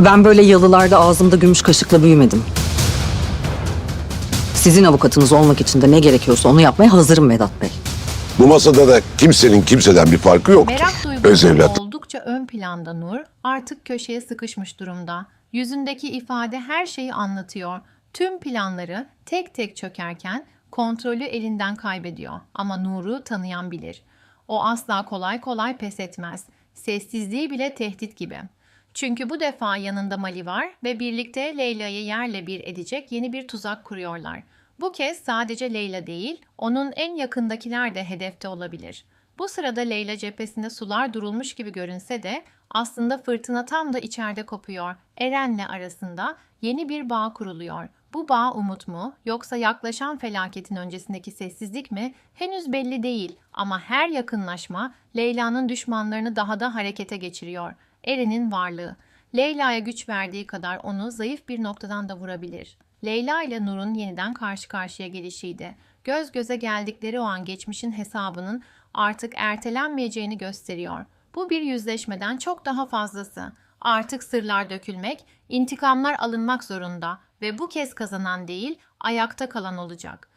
Ben böyle yalılarda ağzımda gümüş kaşıkla büyümedim. Sizin avukatınız olmak için de ne gerekiyorsa onu yapmaya hazırım Vedat Bey. Bu masada da kimsenin kimseden bir farkı yok. Merak Öz duygusu evlat. oldukça ön planda Nur artık köşeye sıkışmış durumda. Yüzündeki ifade her şeyi anlatıyor. Tüm planları tek tek çökerken kontrolü elinden kaybediyor. Ama Nur'u tanıyan bilir. O asla kolay kolay pes etmez. Sessizliği bile tehdit gibi. Çünkü bu defa yanında Mali var ve birlikte Leyla'yı yerle bir edecek yeni bir tuzak kuruyorlar. Bu kez sadece Leyla değil, onun en yakındakiler de hedefte olabilir. Bu sırada Leyla cephesinde sular durulmuş gibi görünse de aslında fırtına tam da içeride kopuyor. Eren'le arasında yeni bir bağ kuruluyor. Bu bağ umut mu yoksa yaklaşan felaketin öncesindeki sessizlik mi henüz belli değil ama her yakınlaşma Leyla'nın düşmanlarını daha da harekete geçiriyor. Eren'in varlığı. Leyla'ya güç verdiği kadar onu zayıf bir noktadan da vurabilir. Leyla ile Nur'un yeniden karşı karşıya gelişiydi. Göz göze geldikleri o an geçmişin hesabının artık ertelenmeyeceğini gösteriyor. Bu bir yüzleşmeden çok daha fazlası. Artık sırlar dökülmek, intikamlar alınmak zorunda ve bu kez kazanan değil, ayakta kalan olacak.